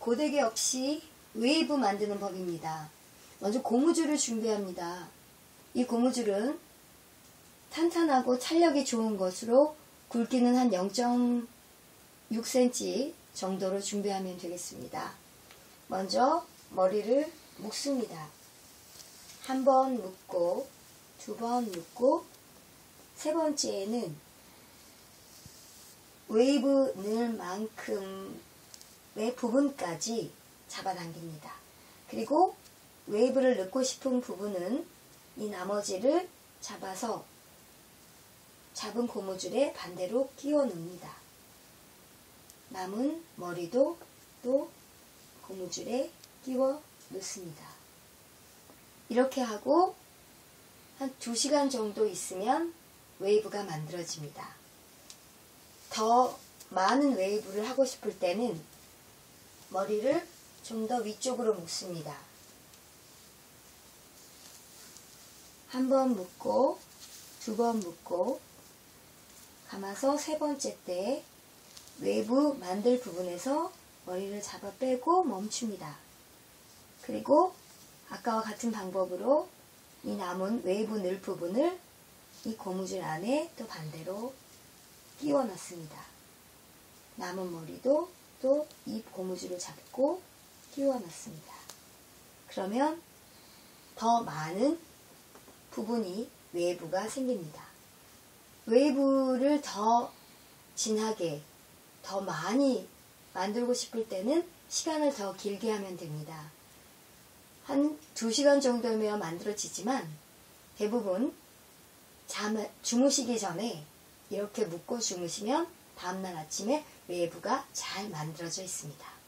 고데기 없이 웨이브 만드는 법입니다. 먼저 고무줄을 준비합니다. 이 고무줄은 탄탄하고 탄력이 좋은 것으로 굵기는 한 0.6cm 정도로 준비하면 되겠습니다. 먼저 머리를 묶습니다. 한 번 묶고 두 번 묶고 세 번째에는 웨이브 늘 만큼의 부분까지 잡아당깁니다. 그리고 웨이브를 넣고 싶은 부분은 이 나머지를 잡아서 잡은 고무줄에 반대로 끼워 넣습니다. 남은 머리도 또 고무줄에 끼워 넣습니다. 이렇게 하고 한 2시간 정도 있으면 웨이브가 만들어집니다. 더 많은 웨이브를 하고 싶을 때는 머리를 좀 더 위쪽으로 묶습니다. 한 번 묶고 두 번 묶고 감아서 세 번째 때 외부 만들 부분에서 머리를 잡아 빼고 멈춥니다. 그리고 아까와 같은 방법으로 이 남은 외부 늘 부분을 이 고무줄 안에 또 반대로 끼워 놨습니다. 남은 머리도 또이 고무줄을 잡고 끼워 놨습니다. 그러면 더 많은 부분이 외부가 생깁니다. 웨이브를 더 진하게, 더 많이 만들고 싶을 때는 시간을 더 길게 하면 됩니다. 한 2시간 정도면 만들어지지만 대부분 잠, 주무시기 전에 이렇게 묶고 주무시면 다음날 아침에 외부가 잘 만들어져 있습니다.